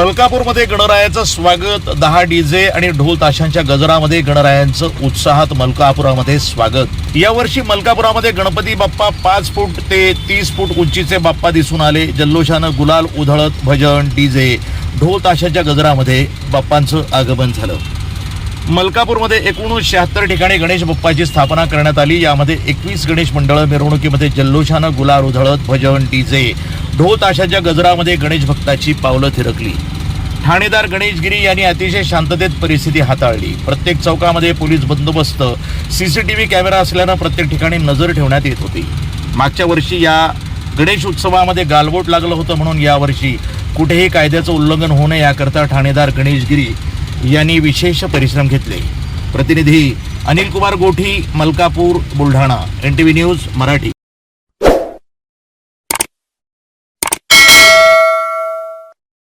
मलकापूरमध्ये गणरायाचं स्वागत दहा डीजे आणि ढोल ताशांच्या गजरामध्ये गणरायांचं उत्साहात मलकापुरामध्ये स्वागत. यावर्षी मलकापुरामध्ये गणपती बाप्पा पाच फूट ते तीस फूट उंचीचे बाप्पा दिसून आले. जल्लोषानं गुलाल उधळत भजन डीजे ढोल ताशाच्या गजरामध्ये बाप्पांचं आगमन झालं. मलकापूरमध्ये एकूण शहात्तर ठिकाणी गणेश बाप्पाची स्थापना करण्यात आली. यामध्ये एकवीस गणेश मंडळं मिरवणुकीमध्ये जल्लोषानं गुलाल उधळत भजन डीजे ढोल ताशाच्या गजरामध्ये गणेश भक्ताची पावलं थिरकली. ठाणेदार गणेशगिरी यांनी अतिशय शांततेत परिस्थिती हाताळली. प्रत्येक चौकामध्ये पोलीस बंदोबस्त सीसीटीव्ही कॅमेरा असल्यानं प्रत्येक ठिकाणी नजर ठेवण्यात येत होती. मागच्या वर्षी या गणेश उत्सवामध्ये गालबोट लागलं होतं म्हणून यावर्षी कुठेही कायद्याचं उल्लंघन होऊ नये याकरता ठाणेदार गणेशगिरी यांनी विशेष परिश्रम घेतले. प्रतिनिधी Anil Kumar Gothi Malkapur Buldhana. N T V news Marathi.